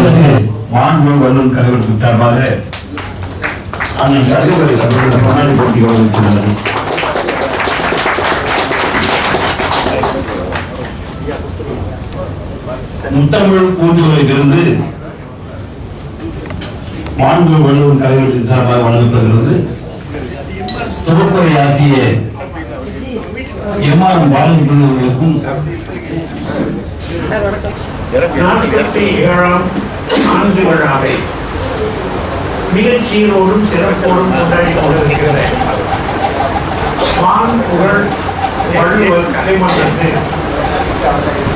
அடுத்து மாண்பு வல்லும் கழகத்தின் சார்பாக அண்ணன் கருவறை அவர்கள் முன்னாடி போட்டி வருகிறது முத்தமிழ் பூஞ்சோலையிலிருந்து மாண்பு வள்ளுவர் கலைஞரின் சார்பாக வழங்கப்படுகிறது. தொகுப்புரை ஆற்றிய எம்ஆர் பாலகிருஷ்ணன் நாற்பத்தி ஏழாம் ஆண்டு விழாவை மிகச் சீரோடும் சிறப்போடும் கொண்டாடி கொண்டிருக்கிற வான் புகழ் வள்ளுவர் கலைமன்றத்தில்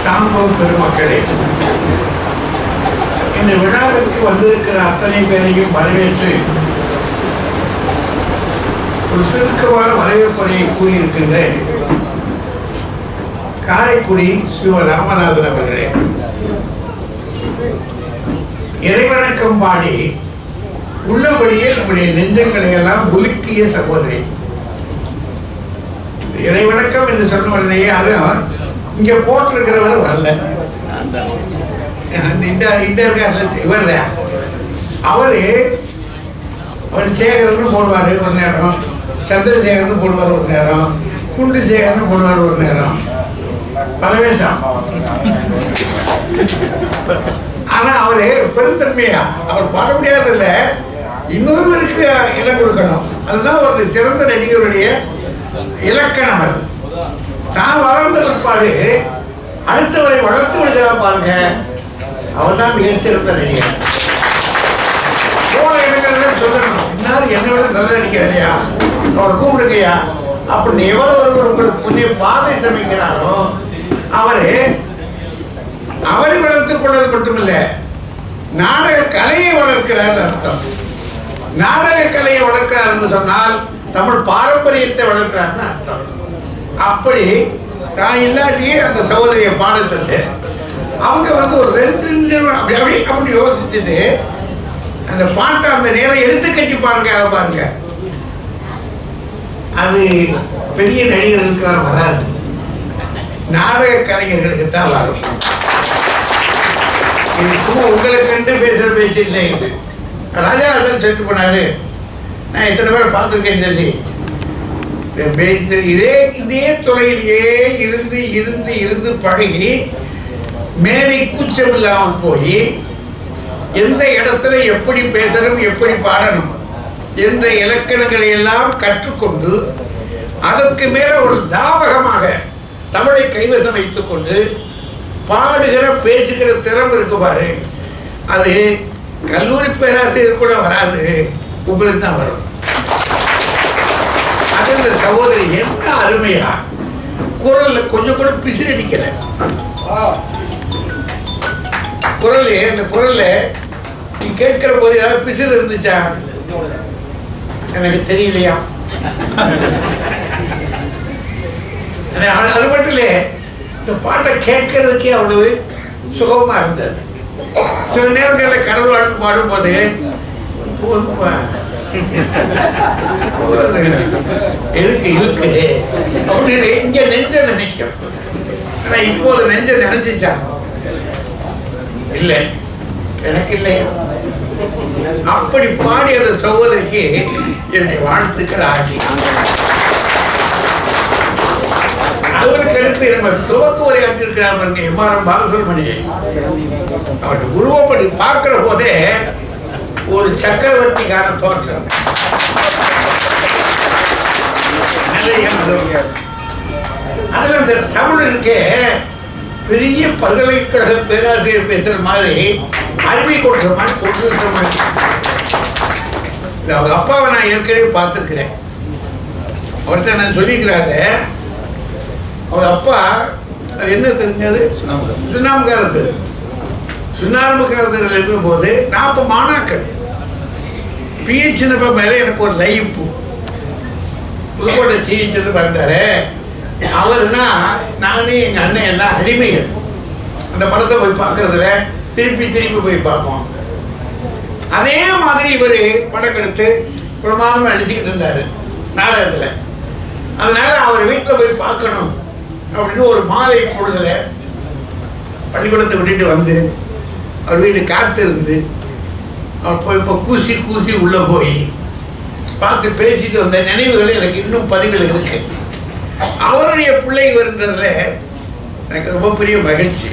சான்றோர் பெருமக்களே இந்த விழாவிற்கு வந்திருக்கிற அத்தனை பேரையும் வரவேற்று ஒரு சுருக்கமான வரவேற்புரையை கூறியிருக்கின்ற காரைக்குடி ஸ்ரீ ராமநாதன் அவர்களே. இறைவணக்கம் பாடி உள்ளபடியே நம்முடைய நெஞ்சங்களை எல்லாம் உலுக்கிய சகோதரி. இறைவணக்கம் என்று சொன்ன உடனேயே அது இங்க போட்டிருக்கிறவர் வரல. இந்த இந்த இருக்கார்ல இவர் தான் அவரு அவர் சேகரன்னு போடுவார் ஒரு நேரம் சந்திரசேகர்னு போடுவார் ஒரு நேரம் குண்டு சேகர்னு போடுவார் ஒரு நேரம். பரவேசம் ஆனா அவரு பெருந்தன்மையா? அவர் பாட முடியாது இல்ல. இன்னொருவருக்கு இடம் கொடுக்கணும். அதுதான் ஒரு சிறந்த நடிகருடைய இலக்கணம் அது. தான் வளர்ந்த பிற்பாடு அடுத்தவரை வளர்த்து விடுதா பாருங்க. அவர் தான் மிகச்சிறந்த நடிகர். போன இடங்கள்ல சொல்லணும். இன்னார் என்னை விட நல்ல நடிகரையா இல்லையா? அவரை கூப்பிடுங்கய்யா. அப்படின்னு எவ்வளவு ஒருவர் உங்களுக்கு முன்னே பாதை சமைக்கிறாரோ அவரு அவரை வளர்த்துக் கொள்வது மட்டுமில்ல நாடக கலையை வளர்க்கிறார் அர்த்தம். நாடக கலையை வளர்க்கிறார் என்று சொன்னால் தமிழ் பாரம்பரியத்தை வளர்க்கிறார்னு அர்த்தம். அப்படி நான் இல்லாட்டியே அந்த சகோதரியை பாட சொல்லு. அவங்க வந்து ஒரு ரெண்டு நிமிடம் அப்படி அப்படி அப்படி யோசிச்சுட்டு அந்த பாட்டை அந்த நேரம் எடுத்து கட்டி பாருங்க அதை பாருங்க. அது பெரிய நடிகர்களுக்கெல்லாம் வராது. நாடக கலைஞர்களுக்கு தான் வரும். இது சும்மா உங்களை கண்டு பேசுகிற பேச்சு இல்லை இது. ராஜா அதன் சொல்லிட்டு போனாரு. நான் இத்தனை பேரை பார்த்துருக்கேன்னு சொல்லி. இதே இதே துறையிலேயே இருந்து இருந்து இருந்து பழகி மேடை கூச்சம் இல்லாமல் போய் எந்த இடத்துல எப்படி பேசணும் எப்படி பாடணும் என்ற இலக்கணங்களை எல்லாம் கற்றுக்கொண்டு அதற்கு மேல ஒரு லாபகமாக தமிழை கைவசம் வைத்துக்கொண்டு பாடுகிற பேசுகிற திறமை இருக்கு பாரு. அது கல்லூரி பேராசிரியர் கூட வராது. உங்களுக்கு தான் வரும். அது இந்த சகோதரி என்ன அருமையா குரல்ல கொஞ்சம் கூட பிசிறடிக்கல குரல் இந்த குரல்ல நீ கேட்கிற போது ஏதாவது பிசிறு இருந்துச்சா? எனக்கு தெரியலையா? அது அது மட்டும் இல்லை இந்த பாட்டை கேட்கறதுக்கே அவ்வளவு சுகமா இருந்தது. சில நேரங்களில் கடவுள் வாழ்த்து பாடும்போது போதுமா இருக்கு இருக்கு அப்படின்னு இங்க நெஞ்ச நினைக்கும். ஆனா இப்போது நெஞ்ச நினைச்சிச்சா? இல்லை. எனக்கு இல்லையா அப்படி பாடி சகோதரிக்கு என்னை வாழ்த்துக்கள் ஆசை அவருக்கு அடுத்து நம்ம துவக்க உரையாற்றிருக்கிறார் பாருங்க எம்ஆர்எம் பாலசுப்ரமணியை. அவருடைய உருவப்படி பார்க்கிற போதே ஒரு சக்கரவர்த்திக்கான தோற்றம். அதில் அதுல இந்த தமிழ் இருக்கே பெரிய பல்கலைக்கழக பேராசிரியர் பேசுற மாதிரி அருமை கொடுத்த மாதிரி கொடுக்குற மாதிரி. அவங்க அப்பாவை நான் ஏற்கனவே பார்த்துருக்கிறேன். அவர்கிட்ட நான் சொல்லிக்கிறாரு அவர் அப்பா என்ன தெரிஞ்சது? சுண்ணாம்புக்காரத்து சுண்ணாம்புக்காரத்தில் இருக்கும்போது நான் இப்போ மாணாக்கன் பிஹெச்னப்ப மேலே? எனக்கு ஒரு லைப்பு. புதுக்கோட்டை சிஹெச்னு வந்தாரு. அவர்னா நானே எங்கள் அண்ணன் எல்லாம் அடிமைகள். அந்த படத்தை போய் பார்க்கறதுல திருப்பி திருப்பி போய் பார்ப்போம். அதே மாதிரி இவர் படம் எடுத்து பிரமாதமாக நடிச்சுக்கிட்டு இருந்தார் நாடகத்தில். அதனால அவர் வீட்டில் போய் பார்க்கணும். அப்படின்னு ஒரு மாலை பொழுதுல பள்ளிக்கூடத்தை விட்டுட்டு வந்து அவர் வீடு காத்திருந்து அவர் போய் இப்போ கூசி கூசி உள்ளே போய் பார்த்து பேசிட்டு வந்த நினைவுகள் எனக்கு இன்னும் பதிவுகள் இருக்கு. அவருடைய பிள்ளை வருன்றதுல எனக்கு ரொம்ப பெரிய மகிழ்ச்சி.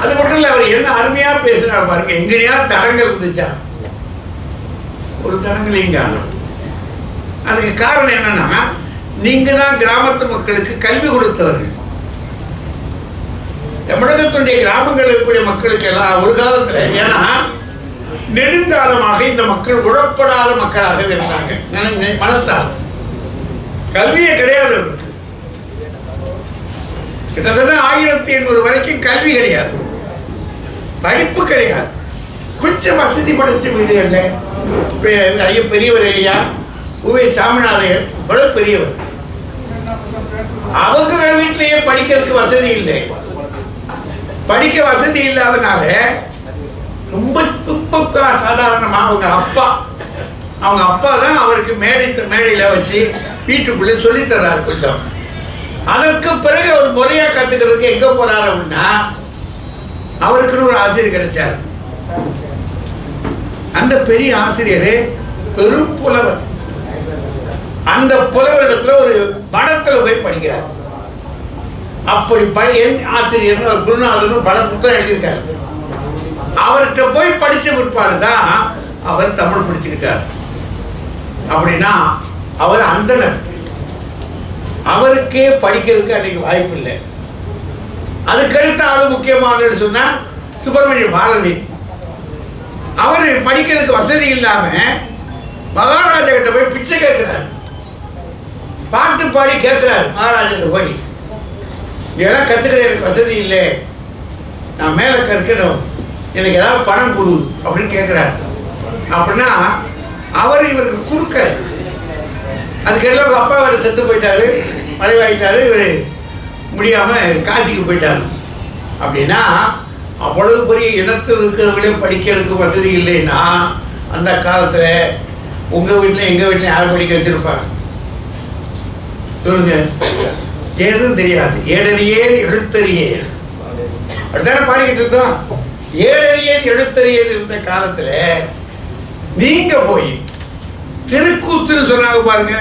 அது மட்டும் இல்லை அவர் என்ன அருமையா பேசினார் பாருங்க. எங்கேயா தடங்கள் இருந்துச்சா? ஒரு தடங்களையும் காணும். அதுக்கு காரணம் என்னன்னா நீங்க தான் கிராமத்து மக்களுக்கு கல்வி கொடுத்தவர்கள். தமிழகத்துடைய கிராமங்களில் இருக்கக்கூடிய மக்களுக்கு எல்லாம் ஒரு காலத்தில் ஏன்னா நெடுங்காலமாக இந்த மக்கள் உழப்படாத மக்களாக இருந்தாங்க மனத்தால். கல்வியே கிடையாது அவருக்கு. கிட்டத்தட்ட ஆயிரத்தி எண்ணூறு வரைக்கும் கல்வி கிடையாது. படிப்பு கிடையாது. கொஞ்சம் வசதி படைச்ச வீடுகளில் பெ- ஐயா பெரியவர் ஐயா உவே சாமிநாதையர் இவ்வளவு பெரியவர். அவங்க வீட்டிலேயே படிக்கிறதுக்கு வசதி இல்லை. படிக்க வசதி இல்லாதனால ரொம்ப துப்புக்கா சாதாரணமாக அவங்க அப்பா அவங்க அப்பா தான் அவருக்கு மேடை மேடையில் வச்சு வீட்டுக்குள்ளே சொல்லித்தர்றாரு கொஞ்சம். அதற்கு பிறகு அவர் முறையாக கற்றுக்கிறதுக்கு எங்கே போறாரு அப்படின்னா அவருக்குன்னு ஒரு ஆசிரியர் கிடைச்சார். அந்த பெரிய ஆசிரியர் பெரும் புலவர். அந்த புலவரிடத்துல ஒரு படத்தில் போய் படிக்கிறார். அப்படி பையன் ஆசிரியர்னு ஒரு குருநாதனும் பல புத்தகம் எழுதியிருக்காரு. அவர்கிட்ட போய் படித்த பிற்பாடு தான் அவர் தமிழ் படிச்சுக்கிட்டார். அப்படின்னா அவர் அந்தனர் அவருக்கே படிக்கிறதுக்கு அன்றைக்கி வாய்ப்பு இல்லை அதுக்கடுத்த ஆளு முக்கியமானன்னு சொன்னால் சுப்பிரமணிய பாரதி. அவர் படிக்கிறதுக்கு வசதி இல்லாமல் மகாராஜா கிட்ட போய் பிச்சை கேட்குறாரு. பாட்டு பாடி கேட்கிறார் மகாராஜன் போய் இதெல்லாம் கத்துக்கிற எனக்கு வசதி இல்லை. நான் மேலே கற்கணும். எனக்கு ஏதாவது பணம் கொடு அப்படின்னு கேட்குறாரு. அப்படின்னா அவர் இவருக்கு கொடுக்கல. அதுக்கெல்லாம் உங்க அப்பா அவர் செத்து போயிட்டாரு. மறைவாயிட்டாரு. இவர் முடியாமல் காசிக்கு போயிட்டாரு. அப்படின்னா அவ்வளவு பெரிய இனத்தில் இருக்கிறவங்களே படிக்கிறதுக்கு வசதி இல்லைன்னா அந்த காலத்தில் உங்கள் வீட்டில் எங்கள் வீட்டில் யார் படிக்க வச்சுருப்பாங்க? சொல்லுங்க. எதுவும் தெரியாது. ஏடறியேன் எழுத்தறியேன். அப்படித்தானே பாடிக்கிட்டு இருந்தோம்? ஏழறியேன் எழுத்தறியேன் இருந்த காலத்துல நீங்க போய் திருக்கூத்துன்னு சொன்னாங்க பாருங்க.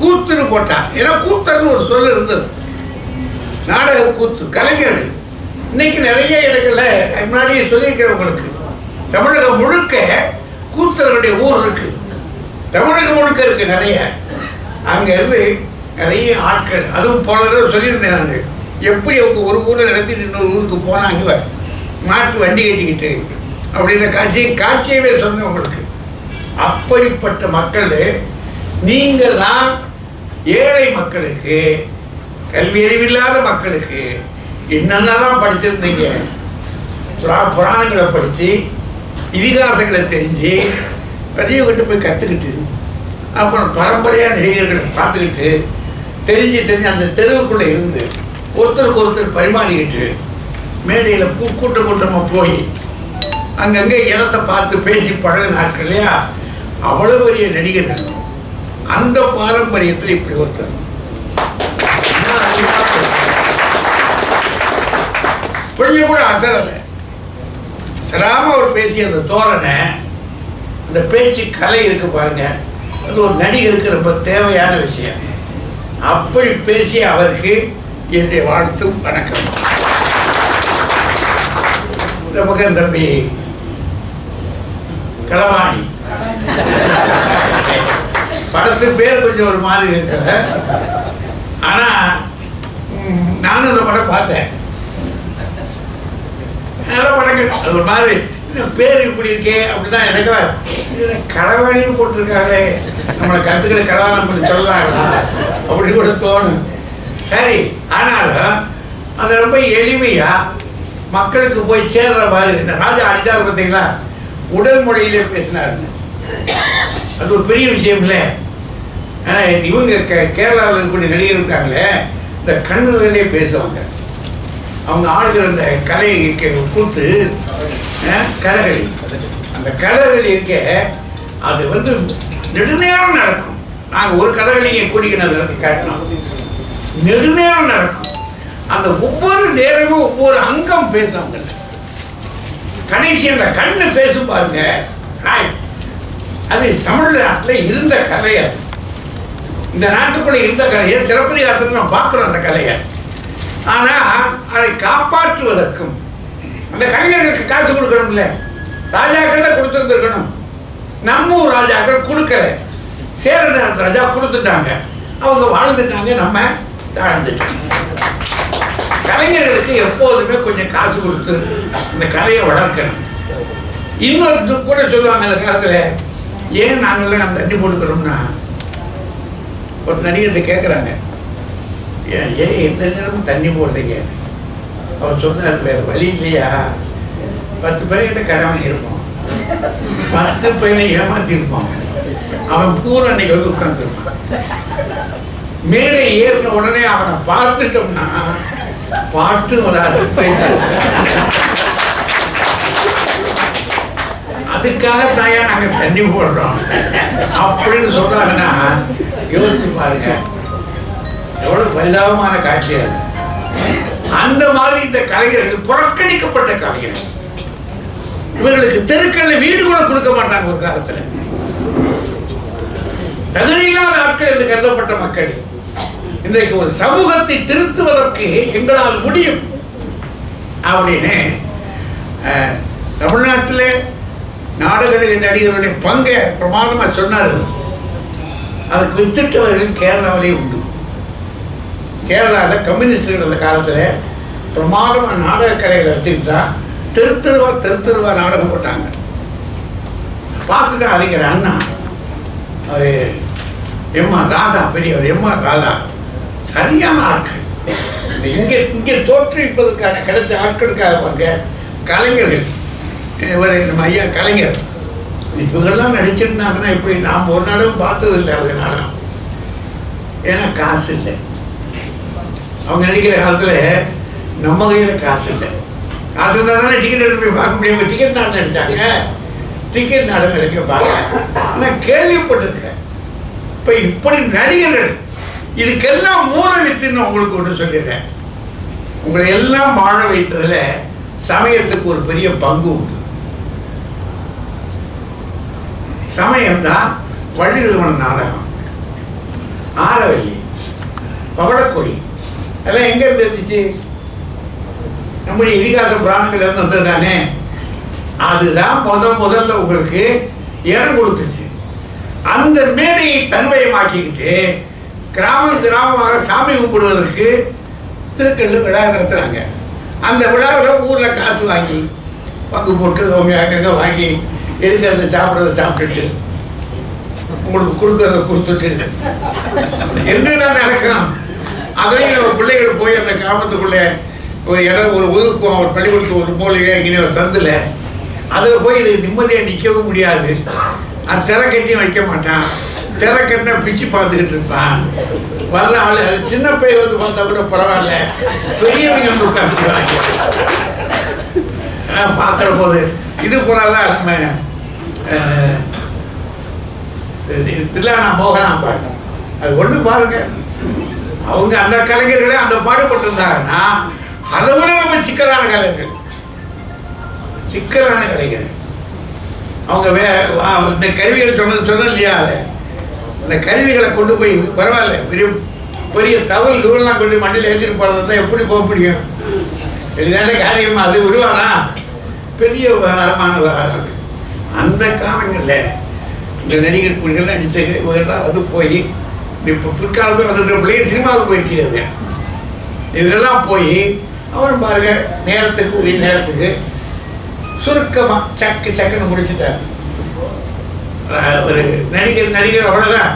கூத்துன்னு போட்டா ஏன்னா கூத்தர்னு ஒரு சொல் இருந்தது. நாடக கூத்து கலைஞர் இன்னைக்கு நிறைய இடங்கள்ல முன்னாடியே சொல்லியிருக்கிறவங்களுக்கு தமிழகம் முழுக்க கூத்தர்களுடைய ஊர் இருக்கு. தமிழகம் முழுக்க இருக்கு நிறைய. அங்க இருந்து நிறைய ஆட்கள் அதுவும் போன தடவை சொல்லியிருந்தேன் நான். எப்படி அவங்க ஒரு ஊரில் நடத்திட்டு இன்னொரு ஊருக்கு போனாங்க மாட்டு வண்டி கட்டிக்கிட்டு அப்படின்ற காட்சியை காட்சியவே சொன்னேன் உங்களுக்கு. அப்படிப்பட்ட மக்கள் நீங்கள் தான் ஏழை மக்களுக்கு கல்வி அறிவில்லாத மக்களுக்கு என்னென்னலாம் படிச்சிருந்தீங்க? புரா- புராணங்களை படித்து இதிகாசங்களை தெரிஞ்சு பெரியவங்கிட்ட போய் கற்றுக்கிட்டு அப்புறம் பரம்பரையாக நடிகர்களை பார்த்துக்கிட்டு தெரிஞ்சு தெரிஞ்சு அந்த தெருவுக்குள்ளே இருந்து ஒருத்தருக்கு ஒருத்தர் பரிமாறிக்கிட்டு மேடையில் கூ கூட்டம் கூட்டமாக போய் அங்கங்கே இடத்த பார்த்து பேசி பழக நாட்கள் இல்லையா? அவ்வளோ பெரிய நடிகர்கள். அந்த பாரம்பரியத்தில் இப்படி ஒருத்தர். நான் கொஞ்சம் கூட அசரலை. அசராம அவர் பேசிய அந்த தோரணை அந்த பேச்சு கலை இருக்கு பாருங்க. அது ஒரு நடிகருக்கு ரொம்ப தேவையான விஷயம். அப்படி பேசிய அவருக்கு என்னுடைய வாழ்த்தும் வணக்கம். இந்த தம்பி களவாணி. படத்து பேர் கொஞ்சம் ஒரு மாதிரி இருக்க ஆனா நானும் இந்த படம் பார்த்தேன். நல்ல படங்கள் அது ஒரு மாதிரி. பேர் இப்படி இருக்கே அப்படிதான் எனக்கு இதுல களவாணின்னு போட்டிருக்காங்களே. நம்மளை கற்றுக்கிற கதானம் பண்ணி சொல்லலாங்களா அப்படி கூட தோணும். சரி ஆனாலும் அது ரொம்ப எளிமையா மக்களுக்கு போய் சேர்ற மாதிரி. இந்த ராஜா அடித்தார் பார்த்தீங்களா? உடல் மொழியிலே பேசினாருங்க அது ஒரு பெரிய விஷயம் இல்லை. ஆனா இவங்க கே- கேரளாவில் இருக்கக்கூடிய நடிகர் இருக்காங்களே இந்த கண்ணுகளிலே பேசுவாங்க. அவங்க ஆளுகிற அந்த கலையை இருக்க கூத்து அஹ், அந்த கலகளி இருக்க அது வந்து நெடுநேரம் நடக்கும். நாங்கள் ஒரு கதகளியை கூட்டிக்கிட்டு அதை காட்டினோம் நெடுநேரம் நடக்கும். அந்த ஒவ்வொரு நேரமும் ஒவ்வொரு அங்கம் பேசுவாங்க. கடைசி அந்த கண்ணு பேசும் பாருங்க. ஹாய் அது தமிழ்நாட்டில் இருந்த கலை அது. இந்த நாட்டுக்குள்ளே இருந்த கலையை சிலப்பதிகாரத்தில் நான் பார்க்குறோம் அந்த கலையை. ஆனால் அதை காப்பாற்றுவதற்கும் அந்த கலைஞர்களுக்கு காசு கொடுக்கணும்ல? ராஜாக்கள் தான் கொடுத்துருந்துருக்கணும். நம்ம ராஜாக்கள் கொடுக்கல. சேர நாட்டு ராஜா கொடுத்துட்டாங்க. அவங்க வாழ்ந்துட்டாங்க நம்ம தாழ்ந்துட்டோம். கலைஞர்களுக்கு எப்போதுமே கொஞ்சம் காசு கொடுத்து இந்த கலையை வளர்க்கணும். இன்னொரு கூட சொல்லுவாங்க அந்த காலத்தில் ஏன் நாங்கள்லாம் தண்ணி போட்டுக்கிறோம்னா? ஒரு நடிகர்கிட்ட கேட்குறாங்க ஏன் ஏன் எந்த நேரமும் தண்ணி போடுறீங்க அவர் சொன்னார் வேறு வழி இல்லையா? பத்து பேர்கிட்ட கடன் வாங்கியிருப்போம் பத்து பையனை ஏமாத்திருப்பான் அவன் பூரா அன்னைக்கு வந்து உட்காந்துருப்பான் மேடை ஏறின உடனே அவனை பார்த்துட்டோம்னா பாட்டு வராது பேச்சு அதுக்காக தாயா நாங்க தண்ணி போடுறோம். அப்படின்னு சொல்றாங்கன்னா யோசிச்சு பாருங்க. எவ்வளவு பரிதாபமான காட்சி இருக்கு அந்த மாதிரி இந்த கலைஞர்கள் புறக்கணிக்கப்பட்ட கலைஞர்கள். இவர்களுக்கு தெருக்கல்ல வீடு கூட கொடுக்க மாட்டாங்க ஒரு காலத்துல. தகுதியில்லாத ஆட்கள் என்று கருதப்பட்ட மக்கள் இன்றைக்கு ஒரு சமூகத்தை திருத்துவதற்கு எங்களால் முடியும். அப்படின்னு தமிழ்நாட்டில் நாடுகளில் நடிகருடைய பங்கை பிரமாதமாக சொன்னார்கள். அதுக்கு வித்திட்டவர்கள் கேரளாவிலே உண்டு. கேரளாவில் கம்யூனிஸ்டுகள் அந்த காலத்தில் பிரமாதமாக நாடக கலைகளை வச்சுக்கிட்டா தெரு தெருவா தெரு தெருவா நாடகம் போட்டாங்க. பார்த்துட்டு அறிஞர் அண்ணா அது எம்மா ராதா பெரியவர் எம்மா ராதா சரியான ஆட்கள். இங்கே இங்கே தோற்றுவிப்பதற்கான கிடைச்ச ஆட்களுக்காக பாருங்க கலைஞர்கள். இவர் நம்ம ஐயா கலைஞர். இவங்கெல்லாம் நடிச்சிருந்தாங்கன்னா இப்படி நாம் ஒரு நாடகம் பார்த்ததில்லை அவங்க நாடகம். ஏன்னா காசு இல்லை. அவங்க நினைக்கிற காலத்தில் நம்ம கையில் காசு இல்லை. காசு இருந்தால் தானே டிக்கெட் எடுத்து போய் பார்க்க முடியும். டிக்கெட் நாடகம் நடிச்சாங்க டிக்கெட் நாடகம் நினைக்க பார்க்க ஆனால் கேள்விப்பட்டிருக்கேன். இப்போ இப்படி நடிகர்கள் இதுக்கெல்லாம் மூல வித்துன்னு உங்களுக்கு ஒன்று சொல்லிடுறேன். உங்களை எல்லாம் வாழ வைத்ததில் சமயத்துக்கு ஒரு பெரிய பங்கு உண்டு. சமயம் தான் வள்ளி திருமண நாடகம். ஆரவல்லி பவளக்கொடி அதெல்லாம் எங்க இருந்து இருந்துச்சு நம்முடைய இதிகாச புராணங்கள்ல இருந்து வந்தது தானே அதுதான் முத முதல்ல உங்களுக்கு இடம் கொடுத்துச்சு. அந்த மேடையை தன்மயமாக்கிக்கிட்டு கிராமம் கிராமமாக சாமி கும்பிடுவதற்கு திருக்கல்லு விழா நடத்துகிறாங்க அந்த விழாவில் ஊரில் காசு வாங்கி பங்கு போட்டு அவங்க அங்கங்கே வாங்கி இருக்கிறத சாப்பிட்றத சாப்பிட்டுட்டு உங்களுக்கு கொடுக்கறத கொடுத்துட்டு. என்னதான் நடக்கும் அதையும் நம்ம பிள்ளைகள் போய் அந்த கிராமத்துக்குள்ளே ஒரு இடம் ஒரு ஒதுக்குவோம் ஒரு பள்ளிக்கூடத்து ஒரு மூலையோ இங்கே ஒரு சந்தில். அதில் போய் இது நிம்மதியாக நிற்கவும் முடியாது. அது திரை கட்டியும் வைக்க மாட்டான். திரை கட்டினா பிச்சு பார்த்துக்கிட்டு இருப்பான். வர்ற ஆள் அது சின்ன பையன் வந்து பார்த்தா கூட பரவாயில்ல. பெரியவங்க வந்து உட்காந்துக்கிறாங்க பார்க்குற போது இது போனால் நம்ம அஹ், இது தில்லானா மோகனாம்பாள் அது ஒன்று பாருங்கள் அவங்க அந்த கலைஞர்களே அந்த பாடுபட்டிருந்தாங்கன்னா அதை விட ரொம்ப சிக்கலான கலைஞர்கள். சிக்கலான கலைஞர்கள் அவங்க வே வா- இந்த கருவிகள் சொன்னது சொன்னது இல்லையா அதை? அந்த கருவிகளை கொண்டு போய் பரவாயில்ல பெரிய பெரிய தவல் தூளெலாம் கொண்டு மண்டியில் ஏற்றிட்டு போகிறதா தான் எப்படி போக முடியும்? எளிதான காரியமா அது விடுவானா? பெரிய விவகாரமான விவகாரம் அது. அந்த காலங்களில் இந்த நடிகர் புலிகள் நடிச்ச இவங்கெல்லாம் வந்து போய் இப்போ பிற்காலமே வந்துட்டு பிள்ளைய சினிமாவுக்கு போயிடுச்சு அது இதெல்லாம் போய் அவன் பாருங்க நேரத்துக்கு உரிய நேரத்துக்கு சுருக்கமாக சக்கு சக்குன்னு முடிச்சுட்டார். ஒரு நடிகர் நடிகர் அவ்வளோதான்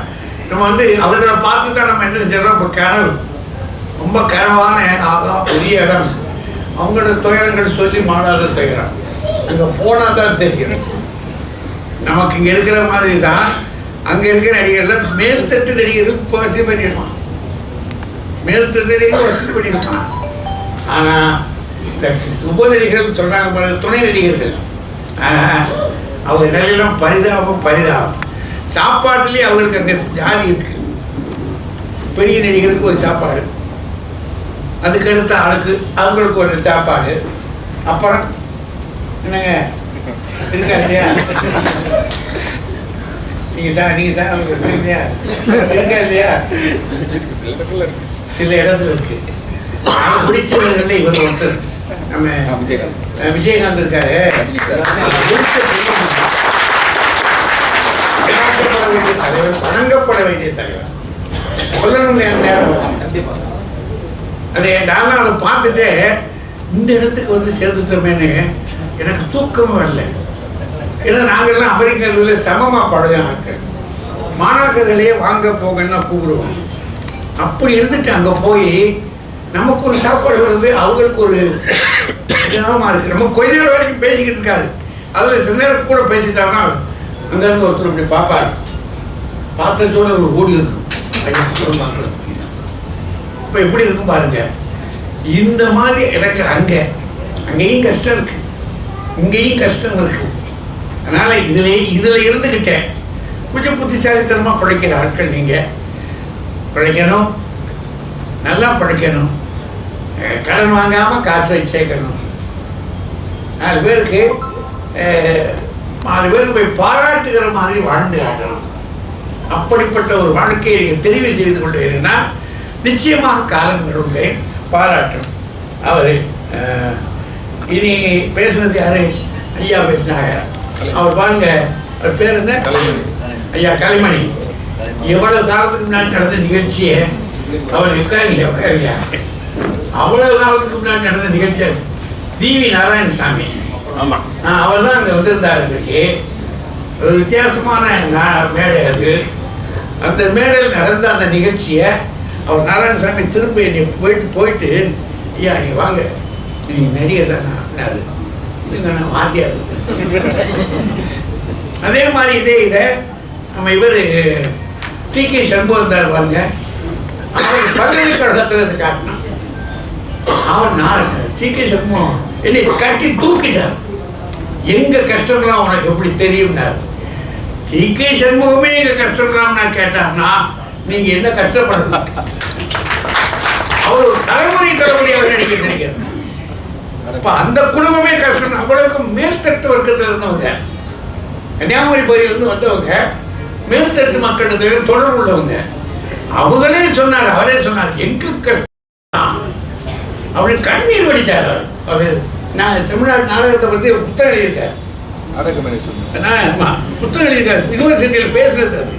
நம்ம வந்து அவர்களை பார்த்து தான் நம்ம என்ன செய்யறோம்? இப்போ கனவு. ரொம்ப கனவான பெரிய இடம். அவங்களோட துயரங்கள் சொல்லி மாறாத துயரம். அங்கே போனால் தான் தெரியும். நமக்கு இங்கே இருக்கிற மாதிரி தான் அங்கே இருக்கிற நடிகர்கள் மேல்தட்டு நடிகருக்கு வசதி பண்ணிடுவான் மேல்தட்டு நடிகருக்கு வசதி பண்ணிடுவான் ஆனால் இந்த உபநடிகர்கள் சொல்கிறாங்க துணை நடிகர்கள் அவங்க நிலையெல்லாம் பரிதாபம் பரிதாபம். சாப்பாட்டுலேயே அவங்களுக்கு அங்கே ஜாதி இருக்கு. பெரிய நடிகருக்கு ஒரு சாப்பாடு. அதுக்கடுத்த ஆளுக்கு அவங்களுக்கு ஒரு சாப்பாடு. அப்புறம் என்னங்க? இருக்கா இல்லையா? நீங்க சார் நீங்க சார் இருக்கா இல்லையா? இருக்கா இல்லையா? சில இடத்துல இருக்கு. எனக்கு பிடிச்சவர்கள்ல இவர் ஒருத்தர். நம்ம அஹ், விஜயகாந்த் இருக்காரு. வணங்கப்பட வேண்டிய தலைவர் வணங்கப்பட வேண்டிய தலைவர். சொல்லணும் நேரம். அது நானும் அதை பார்த்துட்டு இந்த இடத்துக்கு வந்து சேர்ந்துட்டோமேன்னு எனக்கு தூக்கம் வரல. ஏன்னா நாங்கள்லாம் எல்லாம் கல்வியில் சமமாக பழக ஆட்கள். மாணாக்கர்களே வாங்க போங்கன்னா கூப்பிடுவோம். அப்படி இருந்துட்டு அங்கே போய் நமக்கு ஒரு சாப்பாடு வருது அவங்களுக்கு ஒரு இதமாக இருக்கு. நம்ம கொஞ்ச நேரம் வரைக்கும் பேசிக்கிட்டு இருக்காரு. அதில் சில நேரம் கூட பேசிட்டாருன்னா அங்கேருந்து ஒருத்தர் இப்படி பார்ப்பாரு. பார்த்த சூழல் ஒரு ஓடி இருக்கும் இப்போ எப்படி இருக்கும் பாருங்க. இந்த மாதிரி இடங்கள் அங்கே அங்கேயும் கஷ்டம் இருக்கு. இங்கேயும் கஷ்டம் இருக்குது அதனால் இதில் இதுல இருந்துக்கிட்டேன் கொஞ்சம் புத்திசாலித்தனமாக பிழைக்கிற ஆட்கள் நீங்கள் பிழைக்கணும் நல்லா பிழைக்கணும் கடன் வாங்காமல் காசு வச்சு சேர்க்கணும் நாலு பேருக்கு நாலு பேருக்கு போய் பாராட்டுகிற மாதிரி வாழ்ந்து காட்டணும் அப்படிப்பட்ட ஒரு வாழ்க்கையை நீங்கள் தெரிவு செய்து கொண்டீங்கன்னா நிச்சயமாக காலங்கள் உங்களை பாராட்டும். அவர் இனி பேசுனது யாரு? ஐயா பேசினாங்க அவர் பாருங்க அவர் பேர் என்ன? கலைமணி. ஐயா கலைமணி. எவ்வளவு காலத்துக்கு முன்னாடி நடந்த நிகழ்ச்சியை அவர் உட்காருங்க உட்காருங்க அவ்வளவு காலத்துக்கு முன்னாடி நடந்த நிகழ்ச்சி டிவி நாராயணசாமி. ஆமா. அவர் தான் அங்கே வந்திருந்தார் இன்னைக்கு ஒரு வித்தியாசமான நா- மேடை அது. அந்த மேடையில் நடந்த அந்த நிகழ்ச்சியை அவர் நாராயணசாமி திரும்ப என்னை போயிட்டு போயிட்டு ஐயா நீ வாங்க. நீ நடிகர் தானே? அது? வாத்தியார் அதே மாதிரி இதே இதை நம்ம இவர் டி கே சண்முகம் சார் பாருங்க. அவர் பல்கலைக்கழகத்தில் காட்டினான் அவன் நான் சி கே சண்முகம் என்னை கட்டி தூக்கிட்டார். எங்க கஷ்டம்லாம் உனக்கு எப்படி தெரியும்னார். டி கே சண்முகமே எங்க கஷ்டம்லாம் நான் கேட்டார்னா நீங்க என்ன கஷ்டப்படணும்? அவர் ஒரு தலைமுறை தலைமுறையாக நடிக்க நினைக்கிறேன் அப்ப அந்த குடும்பமே கஷ்டம். அவ்வளவுக்கு மேல்தட்டு வர்க்கத்தில் இருந்தவங்க. கன்னியாகுமரி பகுதியிலிருந்து வந்தவங்க மேல்தட்டு மக்களிடத்தில் தொடர்பு உள்ளவங்க. அவங்களே சொன்னார் அவரே சொன்னார் எங்க கஷ்டம்? அப்படின்னு கண்ணீர் வடிச்சார் அவர். அவர் நான் தமிழ்நாடு நாடகத்தை பற்றி புத்தகம் எழுதியிருக்கார். புத்தகம் எழுதியிருக்கார். யூனிவர்சிட்டியில் பேசுனது அது.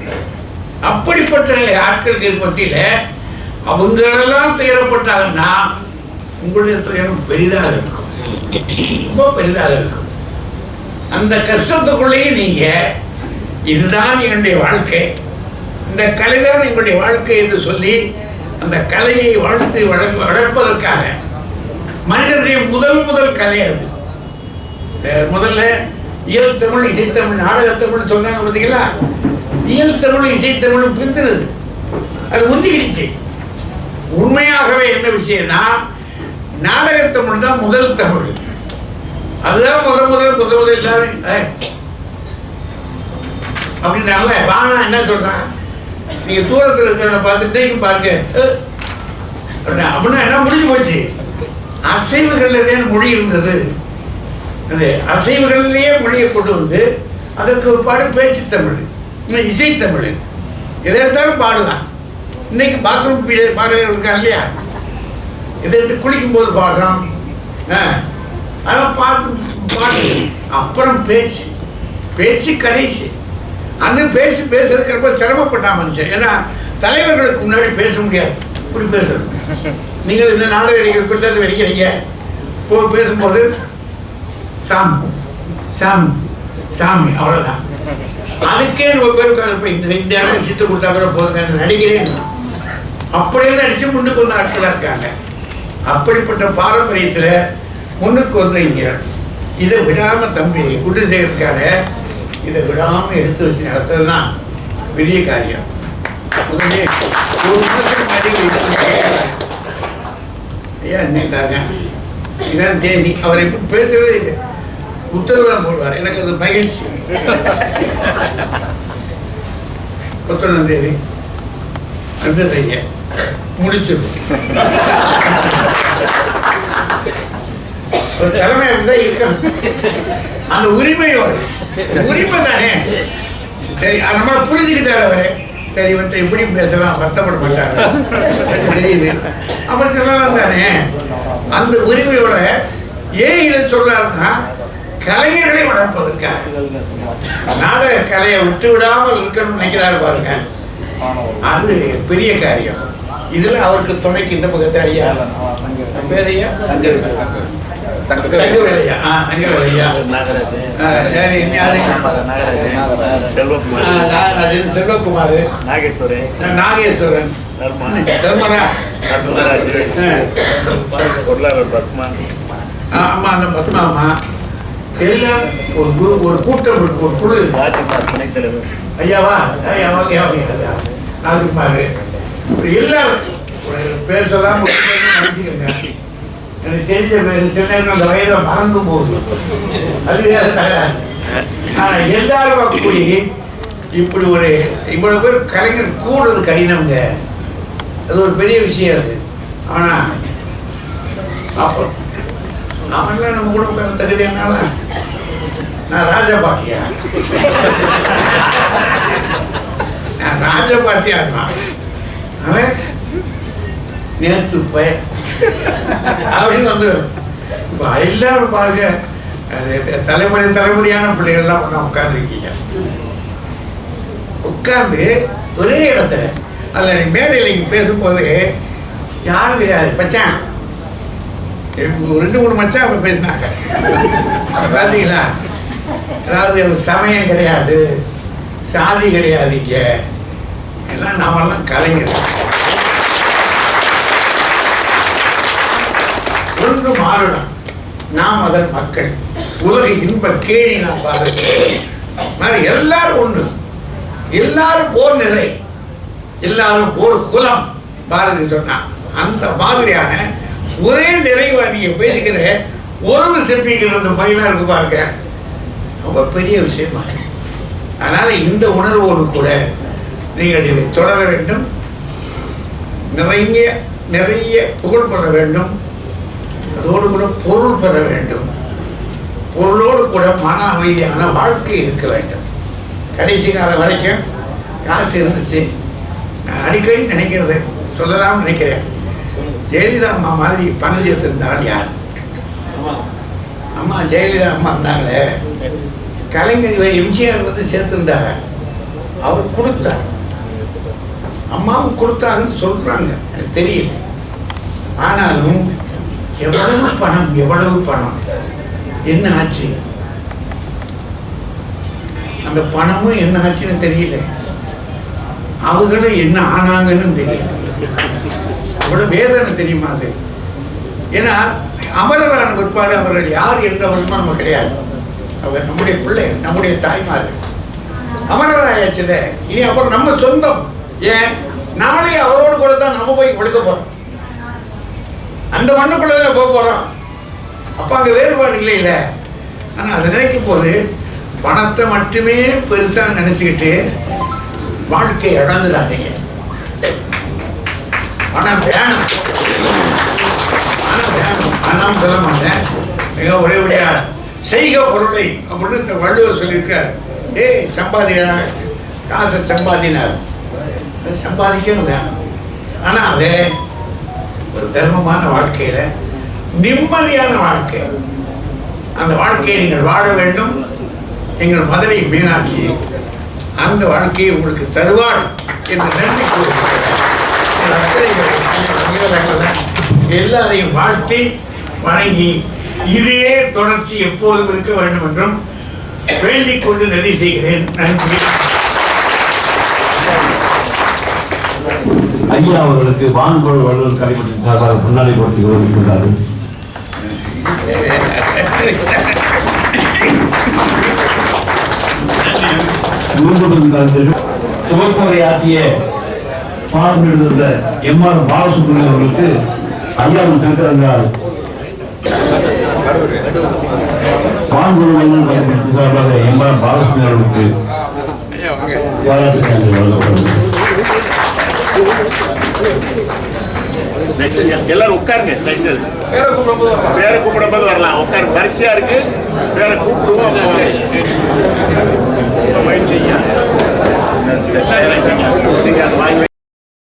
அப்படிப்பட்ட ஆட்களுக்கு மத்தியில் அவங்களெல்லாம் துயரப்பட்டாங்கன்னா உங்களுடைய துயரம் பெரிதாக இருக்கும். ரொம்ப பெரிதாக இருக்கும். அந்த கஷ்டத்துக்குள்ளேயே நீங்க இதுதான் என்னுடைய வாழ்க்கை. இந்த கலைதான் எங்களுடைய வாழ்க்கை என்று சொல்லி அந்த கலையை வாழ்த்து வளர்ப்ப வளர்ப்பதற்காக மனிதனுடைய முதல் முதல் கலை அது. முதல்ல இயல் தமிழ் இசைத்தமிழ் நாடகத்தமிழ் சொன்னாங்க பார்த்தீங்களா? இயல் தமிழ் இசைத்தமிழ் பிரிந்துனது அது முந்திக்கிடுச்சு. உண்மையாகவே என்ன விஷயம்னா நாடகத்தமிழ் தான் முதல் தமிழ். அதுதான் முத முதல் முத முதல் எல்லாரும் ஏய், அப்படின்றாங்களே வாங்க என்ன சொல்றான்? நீங்க தூரத்தில் இருக்கிறத பார்த்துட்டு பாருங்க. அப்படின்னா என்ன முடிஞ்சு போச்சு. அசைவுகளில் மொழி இருந்தது. அது அசைவுகள்லேயே மொழியை கொண்டு வந்து அதற்கு ஒரு பாடு பேச்சு தமிழ். இன்னும் இசைத்தமிழ் எதை எடுத்தாலும் பாடுதான். இன்னைக்கு பாத்ரூம் பாடல்கள் இருக்கா இல்லையா? இதை எடுத்து குளிக்கும் போது பாடுறோம் ஆ, அதான் பாட்டு பாட்டு. அப்புறம் பேச்சு. பேச்சு கடைசி. அந்த பேச்சு பேசுறதுக்கு ரொம்ப சிரமப்பட்டான் மனுஷன். ஏன்னா தலைவர்களுக்கு முன்னாடி பேச முடியாது. இப்படி பேசுறது. நீங்கள் இந்த நாடக நடிகை கொடுத்தாரு தான் நடிக்கிறீங்க போ பேசும்போது சாமி சாமி சாமி அவ்வளோதான் அதுக்கே நம்ம பேருக்கு இப்போ இந்த இந்த இடம் சித்து கொடுத்தா கூட போதுங்க நான் நடிக்கிறேன் அப்படியே நடிச்சு முன்னுக்கு வந்த ஆட்களாக இருக்காங்க. அப்படிப்பட்ட பாரம்பரியத்தில் முன்னுக்கு வந்தீங்க இதை விடாம தம்பி குண்டுசேகருக்காரு இதை விடாமல் எடுத்து வச்சு நடத்துறது தான் பெரிய காரியம். முதல்ல ஒரு மாதத்துக்கு ஐயா என்னைக்காக இதான் தேதி. அவரை இப்ப பேசுறதே இல்லை. உத்தரவு தான் போடுவார். எனக்கு அது மகிழ்ச்சி. புத்தகம் தேதி. அந்த ஐயா முடிச்சிடும் ஒரு தலைமை அப்படிதான் இருக்கணும் அந்த உரிமையோடு உரிமை தானே சரி நம்ம புரிஞ்சுக்கிட்டார் புரிஞ்சுக்கிட்டாரு அவரு. சரி இவற்றை எப்படி பேசலாம் வருத்தப்பட மாட்டாரு. தெரியுது. அவர் சொல்லலாம் தானே. அந்த உரிமையோட ஏன் இதை சொல்றாருன்னா கலைஞர்களை வளர்ப்பதற்காக. நாடக கலையை விட்டு விடாமல் இருக்கணும்னு நினைக்கிறாரு பாருங்க. அது பெரிய காரியம். இதுல அவருக்கு துணைக்கு இந்த பக்கத்து ஐயா. பேர் ஐயா? தங்கவேலையா? ஆ தங்கவேலையா? ஆ, யாரு? ஆ, நாகராஜன் செல்வகுமார். நாகேஸ்வரன். நாகேஸ்வரன். தர்மா. தர்மரா. பொருளாளர் பத்மா. ஆ, அம்மா அந்த பத்மாமா எல்லாம் ஒரு ஒரு கூட்டம் ஒரு குழு துணைத் தலைவர். ஐயாவா ஐயா. ஐயா நாககுமார் எல்லாரும் ஒரு பேர் சொல்லாம எனக்கு தெரிஞ்ச பேர் சின்ன அந்த வயதை மறந்து போகுது அது வேற தகராறு. ஆனால் எல்லாரும் கூடி இப்படி ஒரு இவ்வளவு பேர் கலைஞர் கூடுறது கடினம்ங்க. அது ஒரு பெரிய விஷயம் அது. ஆனால் அப்போ அவன்லாம் நம்ம கூட உட்கார தகுதி என்னால? நான் ராஜா பாக்கியா ராஜபாட்டியா அவன் நேத்து பய அப்படின்னு வந்து இப்போ எல்லாரும் பாருங்க தலைமுறை தலைமுறையான பிள்ளைகள்லாம் ஒன்றா உட்காந்துருக்கீங்க உட்கார்ந்து ஒரே இடத்துல அதில் நீ மேடையில் இங்கே பேசும்போது யாரும் கிடையாது ஒரு ரெண்டு மூணு மச்சான் அவங்க பேசினாங்க. பார்த்தீங்களா அதாவது சமயம் கிடையாது சாதி கிடையாது இங்க. எல்லாம் நாமெல்லாம் கலைஞர். ஒன்று மாறணும் நாம் அதன் மக்கள். உலக இன்ப கேணி நாம் பாருங்க மாதிரி எல்லாரும் ஒன்று. எல்லாரும் போர் நிறை எல்லாரும் போர் குலம். பாரதி சொன்னான் அந்த மாதிரியான ஒரே நிறைவா நீங்க பேசுகிற உறவு சிற்பிகள் அந்த பையனா இருக்கு பாருங்க. ரொம்ப பெரிய விஷயமா அதனால இந்த உணர்வோடு கூட நீங்கள் இதை தொடர வேண்டும். நிறைய நிறைய புகழ் பெற வேண்டும். அதோடு கூட பொருள் பெற வேண்டும். பொருளோடு கூட மன அமைதியான வாழ்க்கை இருக்க வேண்டும். கடைசி காலம் வரைக்கும் காசு இருந்துச்சு. நான் அடிக்கடி நினைக்கிறது சொல்லலாம் நினைக்கிறேன். ஜெயலலிதா அம்மா மாதிரி பணம் சேர்த்திருந்தால் யார்? அம்மா ஜெயலலிதா அம்மா இருந்தாங்களே. கலைஞர் எம்ஜிஆர் வந்து சேர்த்திருந்தாங்க அவர் கொடுத்தார். அம்மாவும் கொடுத்தாங்கன்னு சொல்றாங்க. எனக்கு தெரியல. ஆனாலும் எவ்வளவு பணம் எவ்வளவு பணம்? என்ன ஆச்சு? அந்த பணமும் என்ன ஆச்சுன்னு தெரியல. அவங்களும் என்ன ஆனாங்கன்னு தெரியல. அவ்வளவு வேதனை தெரியுமா அது? ஏன்னா அமரரான பிற்பாடு அவர்கள் யார் என்றவர்களும் நம்ம கிடையாது. அவர் நம்முடைய பிள்ளை நம்முடைய தாய்மார்கள். அமரராயாச்சுல இனி அப்புறம் நம்ம சொந்தம். ஏன்? நாளை அவரோடு கூட தான் நம்ம போய் கொடுக்க போறோம். அந்த மண்ணுக்குள்ள போக போறோம். அப்ப அங்க வேறுபாடு இல்லை இல்ல ஆனா அதை நினைக்கும் போது பணத்தை மட்டுமே பெருசா நினைச்சுக்கிட்டு வாழ்க்கை இழந்துடாதீங்க. பணம் வேணும். பணம் வேணும். பணம் சொல்ல மாட்டேன் மிக ஒரேபடியா செய்க பொருளை. அப்படின்னு இந்த வள்ளுவர் சொல்லியிருக்கார். ஏய் சம்பாதிக்கிறார் காசை சம்பாதினார். சம்பாதிக்கவும் வேணும். ஆனால் அது ஒரு தர்மமான வாழ்க்கையில் நிம்மதியான வாழ்க்கை. அந்த வாழ்க்கையை நீங்கள் வாழ வேண்டும். எங்கள் மதுரை மீனாட்சி அந்த வாழ்க்கையை உங்களுக்கு தருவாள் என்று நன்றி கூறுகிறேன். எல்லாரையும் வாழ்த்தி வணங்கி இதே தொடர்ச்சி எப்போதும் இருக்க வேண்டும் என்றும் வேண்டிக் கொண்டு நன்றி செய்கிறேன். நன்றி. ஐயா அவர்களுக்கு வான்பொருள் வள்ளுவர் கலைமன்றத்தின் சார்பாக முன்னாடி போட்டி கௌரவித்துள்ளார்கள் நூல்புத்தகம் ஆற்றிய பாடம் எழுதிருந்த எம் ஆர் பாலசுப்ரமணியம் அவர்களுக்கு ஐயாவின் திருத்தரங்கால் வான்பொருள் சார்பாக எம் ஆர் பாலசுப்ரமணியம் அவர்களுக்கு பாராட்டு எல்லாரும் உட்காருங்க தயவுசெய்து. பேரை. பேரை கூப்பிடும்போது வரலாம். உட்காருங்க. வரிசையா இருக்கு. பேரை கூப்பிடுவோம். மகிழ்ச்சி நீங்க அதை வாங்கி